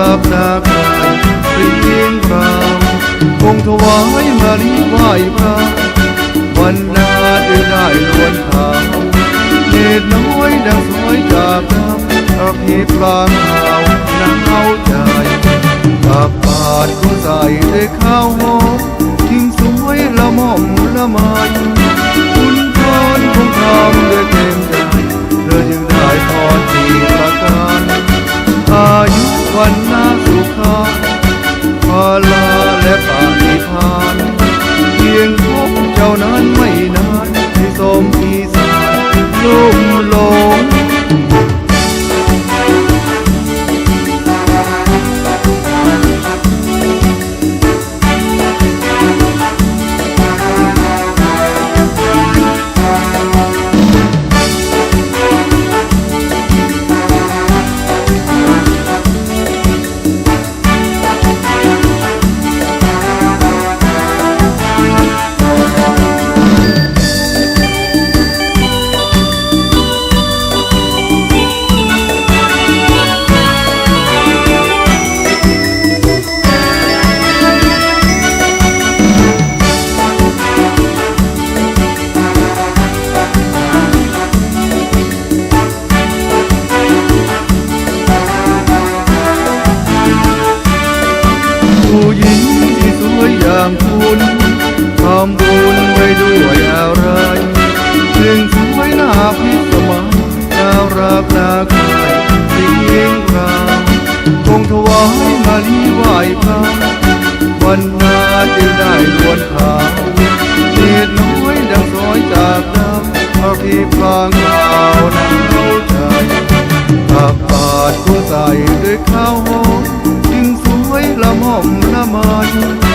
น่ารักน่าใครเรียงรามคงถวายมาลีไหว้พระวันนาจะได้ลวนขาวเหตุน้อยดังสวยจากน้ำประเพปลางขาวหนาใจตักบาตรก็ใส่ด้วยข้าวหอมทิ้งสวยละม่อมละไมคุณพรคงทำ ผู้หญิงที่สวยอย่างคุณทำบุญไปด้วยอะไรถึงสวยหน้าพิสมัยน่ารักน่าใครสิ่งราคงถวายมาลีไหว้พระวันนาจึงได้ล้วนขาวเนียดน้อยดังซอยจากดำพระพิพางขาวน้ำเข้าใจตักบาทก็ใส่ด้วยข้าวหอม amanhã